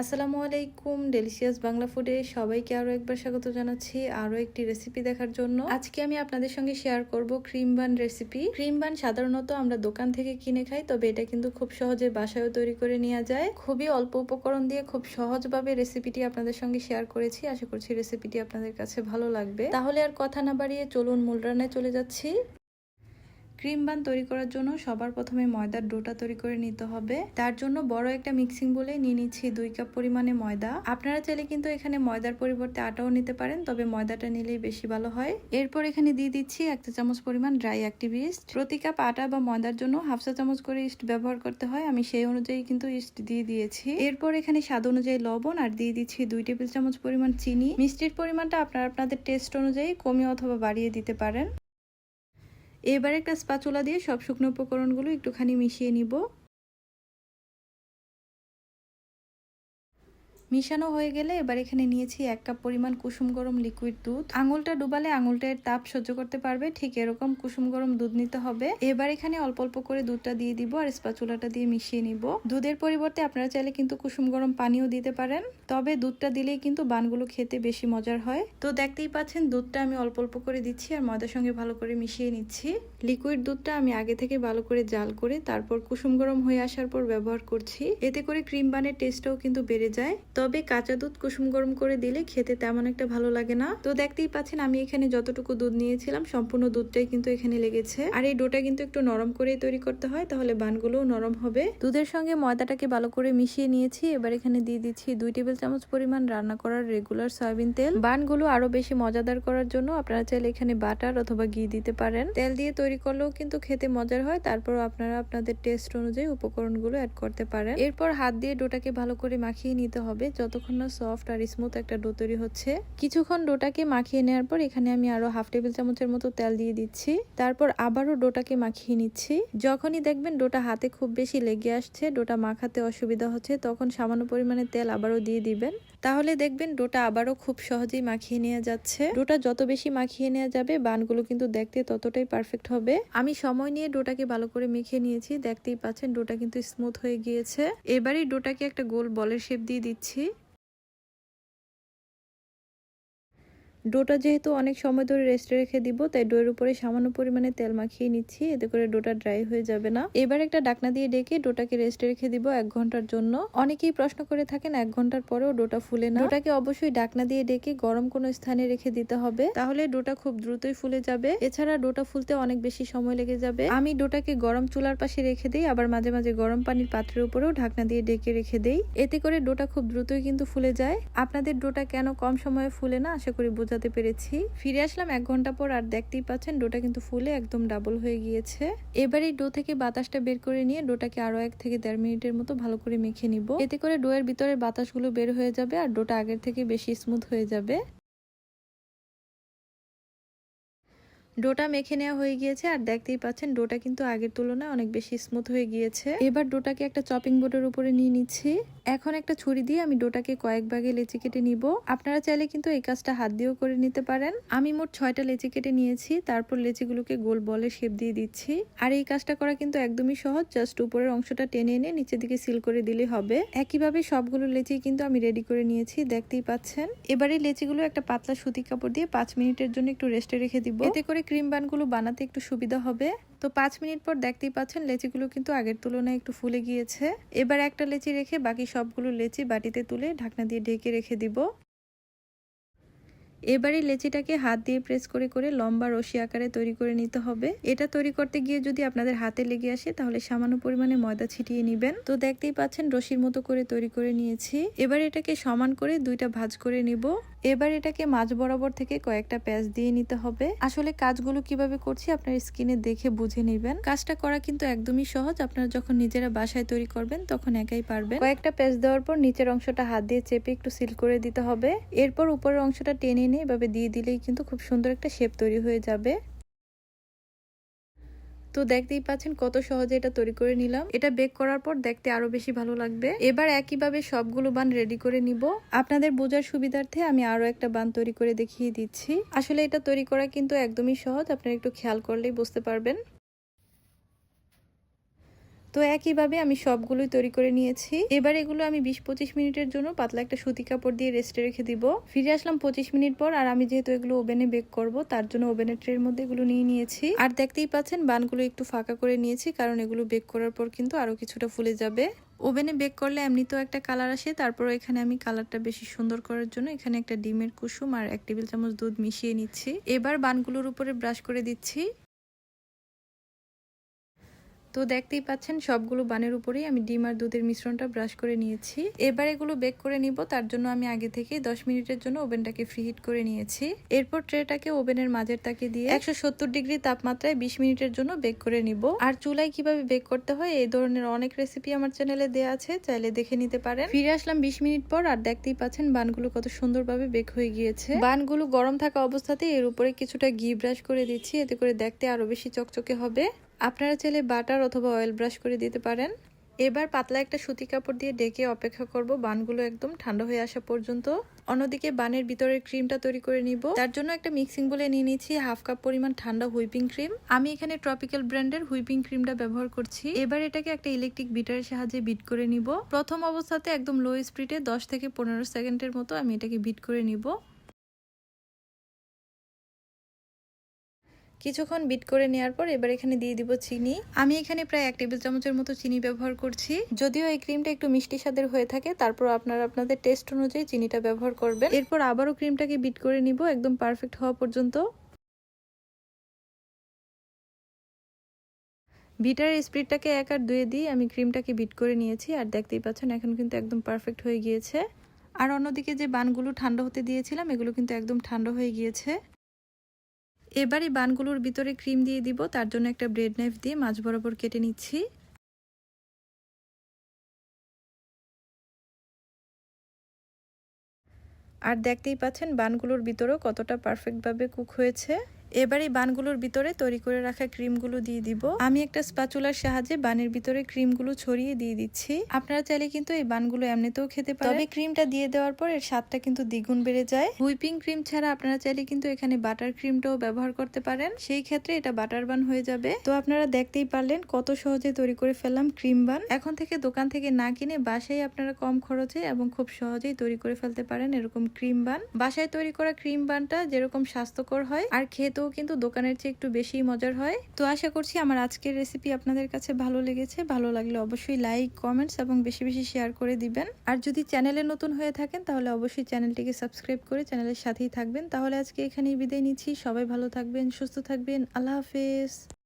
আসসালামু আলাইকুম ডেলিশিয়াস বাংলা ফুডে সবাইকে আরও একবার স্বাগত জানাচ্ছি আরও একটি রেসিপি দেখার জন্য। আজকে আমি আপনাদের সঙ্গে শেয়ার করব cream bun recipe cream bun সাধারণত আমরা দোকান থেকে কিনে খাই, তবে এটা কিন্তু খুব সহজে বাসায়ও তৈরি করে নেওয়া যায়। খুবই অল্প উপকরণ দিয়ে খুব সহজভাবে রেসিপিটি আপনাদের সঙ্গে শেয়ার করেছি, আশা করছি রেসিপিটি আপনাদের কাছে ভালো লাগবে। তাহলে আর কথা না বাড়িয়ে চলুন মূল চলে যাচ্ছি। ক্রিম বান তৈরি করার জন্য সবার প্রথমে ময়দার ডোটা তৈরি করে নিতে হবে। তার জন্য বড় একটা মিক্সিং বলে নিয়ে নিচ্ছি দুই কাপ পরিমাণে ময়দা। আপনারা চাইলে কিন্তু এখানে ময়দার পরিবর্তে আটাও নিতে পারেন, তবে ময়দাটা নিলেই বেশি ভালো হয়। এরপর এখানে দিয়ে দিচ্ছি এক চা চামচ পরিমাণ ড্রাই অ্যাক্টিভ ইস্ট। প্রতি কাপ আটা বা ময়দার জন্য হাফ চা চামচ করে ইস্ট ব্যবহার করতে হয়, আমি সেই অনুযায়ী কিন্তু ইস্ট দিয়ে দিয়েছি। এরপর এখানে স্বাদ অনুযায়ী লবণ আর দিয়ে দিচ্ছি দুই টেবিল চামচ পরিমাণ চিনি। মিষ্টির পরিমাণটা আপনারা আপনাদের টেস্ট অনুযায়ী কমিয়ে অথবা বাড়িয়ে দিতে পারেন। এবার একটা স্পাচুলা দিয়ে সব শুকনো উপকরণগুলো একটুখানি মিশিয়ে নিব। মিশানো হয়ে গেলে এবার এখানে নিয়েছি এক কাপ পরিমাণ কুসুম গরম লিকুইড দুধ। আঙুলটা ডুবালে আঙুলটার তাপ সহ্য করতে পারবে, ঠিক এরকম কুসুম গরম দুধ নিতে হবে। এবার এখানে অল্প অল্প করে দুধটা দিয়ে দিব আর স্পাচুলাটা দিয়ে মিশিয়ে নিব। দুধের পরিবর্তে আপনারা চাইলে কিন্তু কুসুম গরম পানিও দিতে পারেন, তবে দুধটা দিলেই কিন্তু বানগুলো খেতে বেশি মজার হয়। তো দেখতেই পাচ্ছেন, দুধটা আমি অল্প অল্প করে দিচ্ছি আর ময়দার সঙ্গে ভালো করে মিশিয়ে নিচ্ছি। লিকুইড দুধটা আমি আগে থেকে ভালো করে জাল করে তারপর কুসুম গরম হয়ে আসার পর ব্যবহার করছি। এতে করে ক্রিম বানের টেস্টটাও কিন্তু বেড়ে যায়। তবে কাঁচা দুধ কুসুম গরম করে দিলে খেতে তেমন একটা ভালো লাগে না। তো দেখতেই পাচ্ছেন, আমি এখানে যতটুকু দুধ নিয়েছিলাম, সম্পূর্ণ দুধটাই কিন্তু এখানে লেগেছে। আর এই ডোটা কিন্তু একটু নরম করেই তৈরি করতে হয়, তাহলে বানগুলোও নরম হবে। দুধের সঙ্গে ময়দাটাকে ভালো করে মিশিয়ে নিয়েছি। এবার এখানে দিয়ে দিচ্ছি দুই টেবিল চামচ পরিমাণ রান্না করার রেগুলার সয়াবিন তেল। বানগুলো আরও বেশি মজাদার করার জন্য আপনারা চাইলে এখানে বাটার অথবা ঘি দিতে পারেন। তেল দিয়ে তৈরি করলেও কিন্তু খেতে মজার হয় তারপর আপনারা আপনাদের টেস্ট অনুযায়ী উপকরণগুলো অ্যাড করতে পারেন। এরপর হাত দিয়ে ডোটাকে ভালো করে মাখিয়ে নিতে হবে যতক্ষণ না সফট আর স্মুথ একটা ডো তৈরি হচ্ছে। কিছুক্ষণ ডোটাকে মাখিয়ে নেওয়ার পর এখানে আমি আরও হাফ টেবিল চামচের মতো তেল দিয়ে দিচ্ছি। তারপর আবারও ডোটাকে মাখিয়ে নিচ্ছি। যখনই দেখবেন ডোটা হাতে খুব বেশি লেগে আসছে ডোটা মাখাতে অসুবিধা হচ্ছে, তখন সামান্য পরিমাণে তেল আবারও দিয়ে দিবেন। তাহলে দেখবেন ডোটা আবারও খুব সহজেই মাখিয়ে নেওয়া যাচ্ছে। ডোটা যত বেশি মাখিয়ে নেওয়া যাবে, বানগুলো কিন্তু দেখতে ততটাই পারফেক্ট হবে। আমি সময় নিয়ে ডোটাকে ভালো করে মেখে নিয়েছি। দেখতেই পাচ্ছেন ডোটা কিন্তু স্মুথ হয়ে গিয়েছে। এবারই ডোটাকে একটা গোল বলের শেপ দিয়ে দিচ্ছি। ডোটা যেহেতু অনেক সময় ধরে রেস্টে রেখে দিব, তাই ডোয়ের উপরে সামান্য পরিমাণে তেল মাখিয়ে নিচ্ছি, এতে করে ডোটা ড্রাই হয়ে যাবে না। এবার একটা ডাকনা দিয়ে ডেকে ডোটাকে রেস্টে রেখে দিব এক ঘণ্টার জন্য। অনেকেই প্রশ্ন করে থাকেন এক ঘণ্টার পরেও ডোটা ফুলে না। ডোটাকে অবশ্যই ডাকনা দিয়ে ডেকে গরম কোনো স্থানে রেখে দিতে হবে, তাহলে ডোটা খুব দ্রুতই ফুলে যাবে। এছাড়া ডোটা ফুলতে অনেক বেশি সময় লেগে যাবে। আমি ডোটাকে গরম চুলার পাশে রেখে দিই, আবার মাঝে মাঝে গরম পানির পাত্রের উপরেও ঢাকনা দিয়ে ডেকে রেখে দেই। এতে করে ডোটা খুব দ্রুতই কিন্তু ফুলে যায়। আপনাদের ডোটা কেন কম সময়ে ফুলে না, আশা করি বোঝাতে পেরেছি। ফিরে আসলাম এক ঘণ্টা পর আর দেখতেই পাচ্ছেন ডোটা কিন্তু ফুলে একদম ডাবল হয়ে গিয়েছে। এবার এই ডো থেকে বাতাসটা বের করে নিয়ে ডোটাকে আরও এক থেকে দেড় মিনিটের মতো ভালো করে মেখে নিব। এতে করে ডোয়ের ভিতরের বাতাসগুলো বের হয়ে যাবে আর ডোটা আগের থেকে বেশি স্মুথ হয়ে যাবে। ডোটা মেখে নেওয়া হয়ে গিয়েছে, আর দেখতেই পাচ্ছেন ডোটা কিন্তু আগের তুলনায় অনেক বেশি স্মুথ হয়ে গিয়েছে। এবার ডোটাকে একটা চপিং বোর্ডের উপরে নিয়ে নিচ্ছি। এখন একটা ছুরি দিয়ে আমি ডোটাকে কয়েক ভাগে লেচি কেটে নিব। আপনারা চাইলে কিন্তু এই কাজটা হাত দিয়েও করে নিতে পারেন। আমি মোট ছয়টা লেচি কেটে নিয়েছি, তারপর লেচিগুলোকে গোল বলে শেপ দিয়ে দিচ্ছি। আর এই কাজটা করা কিন্তু একদমই সহজ জাস্ট উপরের অংশটা টেনে এনে নিচের দিকে সিল করে দিলে হবে। একইভাবে সবগুলো লেচি কিন্তু আমি রেডি করে নিয়েছি, দেখতেই পাচ্ছেন। এবারে লেচিগুলো একটা পাতলা সুতি কাপড় দিয়ে পাঁচ মিনিটের জন্য একটু রেস্টে রেখে দিব। এতে করে ক্রিম বানগুলো বানাতে একটু সুবিধা হবে। তো পাঁচ মিনিট পর দেখতেই পাচ্ছেন লেচিগুলো কিন্তু আগের তুলনায় একটু ফুলে গিয়েছে। এবার একটা লেচি রেখে বাকি সবগুলো লেচি বাটিতে তুলে ঢাকনা দিয়ে ঢেকে রেখে দিব। এবারে লেচিটাকে হাত দিয়ে প্রেস করে করে লম্বা রশি আকারে তৈরি করে নিতে হবে। এটা তৈরি করতে গিয়ে যদি আপনাদের হাতে লেগে আসে, তাহলে সামান্য পরিমাণে ময়দা ছিটিয়ে নিবেন। তো দেখতেই পাচ্ছেন, রশির মতো করে তৈরি করে নিয়েছি। এবার এটাকে সমান করে দুইটা ভাজ করে নিব। এবার এটাকে মাঝ বরাবর থেকে কয়েকটা প্যাচ দিয়ে নিতে হবে। আসলে কাজগুলো কীভাবে করছি আপনার স্কিনে দেখে বুঝে নেবেন। কাজটা করা কিন্তু একদমই সহজ। আপনারা যখন নিজেরা বাসায় তৈরি করবেন, তখন একাই পারবেন। কয়েকটা প্যাচ দেওয়ার পর নিচের অংশটা হাত দিয়ে চেপে একটু সিল করে দিতে হবে। এরপর উপরের অংশটা টেনে নিয়ে এভাবে দিয়ে দিলেই কিন্তু খুব সুন্দর একটা শেপ তৈরি হয়ে যাবে। তো দেখতেই পাচ্ছেন কত সহজে এটা তৈরি করে নিলাম। এটা বেক করার পর দেখতে আরও বেশি ভালো লাগবে। এবার একইভাবে সবগুলো বান রেডি করে নিব। আপনাদের বোঝার সুবিধার্থে আমি আরও একটা বান তৈরি করে দেখিয়ে দিচ্ছি। আসলে এটা তৈরি করা কিন্তু একদমই সহজ, আপনারা একটু খেয়াল করলেই বুঝতে পারবেন। তো একইভাবে আমি সবগুলোই তৈরি করে নিয়েছি। এবার এগুলো আমি বিশ পঁচিশ মিনিটের জন্য পাতলা একটা সুতি কাপড় দিয়ে রেস্টে রেখে দিব। ফিরে আসলাম পঁচিশ মিনিট পর আর আমি যেহেতু এগুলো ওভেনে বেক করব, তার জন্য ওভেনের ট্রের মধ্যে এগুলো নিয়ে নিয়েছি। আর দেখতেই পাচ্ছেন, বানগুলো একটু ফাঁকা করে নিয়েছি, কারণ এগুলো বেক করার পর কিন্তু আরও কিছুটা ফুলে যাবে। ওভেনে বেক করলে এমনিতেও একটা কালার আসে তারপর এখানে আমি কালারটা বেশি সুন্দর করার জন্য এখানে একটা ডিমের কুসুম আর এক টেবিল চামচ দুধ মিশিয়ে নিচ্ছি। এবার বানগুলোর উপরে ব্রাশ করে দিচ্ছি। তো দেখতেই পাচ্ছেন, সবগুলো বানের উপরেই আমি ডিম আর দুধের মিশ্রণটা ব্রাশ করে নিয়েছি। এবার এগুলো বেক করে নিব, তার জন্য আমি আগে থেকে দশ মিনিটের জন্য ওভেনটাকে ফ্রিহিট করে নিয়েছি। এরপর ট্রেটাকে ওভেনের মাঝের তাকে দিয়ে একশো সত্তর ডিগ্রি তাপমাত্রায় বিশ মিনিটের জন্য বেক করে নিব। আর চুলায় কীভাবে বেক করতে হয়, এই ধরনের অনেক রেসিপি আমার চ্যানেলে দেওয়া আছে, চাইলে দেখে নিতে পারেন। ফিরে আসলাম বিশ মিনিট পর, আর দেখতেই পাচ্ছেন বানগুলো কত সুন্দরভাবে বেক হয়ে গিয়েছে। বানগুলো গরম থাকা অবস্থাতে এর উপরে কিছুটা ঘি ব্রাশ করে দিচ্ছি, এতে করে দেখতে আরও বেশি চকচকে হবে। আপনারা চাইলে বাটার অথবা অয়েল ব্রাশ করে দিতে পারেন। এবার পাতলা একটা সুতি কাপড় দিয়ে ডেকে অপেক্ষা করব, বানগুলো একদম ঠান্ডা হয়ে আসা পর্যন্ত। অন্যদিকে বানের ভিতরের ক্রিমটা তৈরি করে নিব। তার জন্য একটা মিক্সিং বলে নিয়ে নিয়েছি হাফ কাপ পরিমাণ ঠান্ডা হুইপিং ক্রিম আমি এখানে ট্রপিক্যাল ব্র্যান্ডের হুইপিং ক্রিমটা ব্যবহার করছি। এবার এটাকে একটা ইলেকট্রিক বিটারের সাহায্যে বিট করে নিব। প্রথম অবস্থাতে একদম লো স্পিডে দশ থেকে পনেরো সেকেন্ডের মতো আমি এটাকে বিট করে নিব। কিছুক্ষণ বিট করে নেওয়ার পর এবার এখানে দিয়ে দিব চিনি। আমি এখানে প্রায় এক টেবিল চামচের মতো চিনি ব্যবহার করছি। যদিও এই ক্রিমটা একটু মিষ্টি স্বাদের হয়ে থাকে, তারপর আপনারা আপনাদের টেস্ট অনুযায়ী চিনিটা ব্যবহার করবেন। এরপর আবারও ক্রিমটাকে বিট করে নিব, একদম পারফেক্ট হওয়া পর্যন্ত। বিটার স্প্রিটটাকে এক আর দুয়ে দিয়ে আমি ক্রিমটাকে বিট করে নিয়েছি, আর দেখতেই পাচ্ছেন এখন কিন্তু একদম পারফেক্ট হয়ে গিয়েছে। আর অন্যদিকে যে বানগুলো ঠান্ডা হতে দিয়েছিলাম, এগুলো কিন্তু একদম ঠান্ডা হয়ে গিয়েছে। এবারে বানগুলোর ভিতরে ক্রিম দিয়ে দিব, তার জন্য একটা ব্রেড নাইফ দিয়ে মাছ বরাবর কেটে নিচ্ছি। আর দেখতেই পাচ্ছেন বানগুলোর ভিতরেও কতটা পারফেক্টভাবে কুক হয়েছে। এবার এই বানগুলোর ভিতরে তৈরি করে রাখা ক্রিমগুলো দিয়ে দিব। আমি একটা স্পাচুলার সাহায্যে বানের ভিতরে ক্রিমগুলো ছড়িয়ে দিয়ে দিচ্ছি। আপনারা চাইলে কিন্তু এই বানগুলো এমনিতেও খেতে পারেন। তবে ক্রিমটা দিয়ে দেওয়ার পর এর স্বাদটা কিন্তু দ্বিগুণ বেড়ে যায়। হুইপিং ক্রিম ছাড়া আপনারা চাইলে কিন্তু এখানে বাটার ক্রিমটাও ব্যবহার করতে পারেন। সেই ক্ষেত্রে এটা বাটার বান হয়ে যাবে। তো আপনারা দেখতেই পারলেন কত সহজে তৈরি করে ফেললাম ক্রিম বান। এখন থেকে দোকান থেকে না কিনে বাসায় আপনারা কম খরচে এবং খুব সহজেই তৈরি করে ফেলতে পারেন এরকম ক্রিম বান। বাসায় তৈরি করা ক্রিম বানটা যেরকম স্বাস্থ্যকর হয়, আর খেতেও কিন্তু দোকানের চেয়ে একটু বেশি মজার হয়। তো আশা করছি আমার আজকের রেসিপি আপনাদের কাছে ভালো লেগেছে। ভালো লাগলে অবশ্যই লাইক কমেন্টস এবং বেশি বেশি শেয়ার করে দিবেন। আর যদি চ্যানেলে নতুন হয়ে থাকেন, তাহলে অবশ্যই চ্যানেলটিকে সাবস্ক্রাইব করে চ্যানেলের সাথেই থাকবেন। তাহলে আজকে এখানেই বিদায় নিচ্ছি। সবাই ভালো থাকবেন, সুস্থ থাকবেন। আল্লাহ হাফেজ।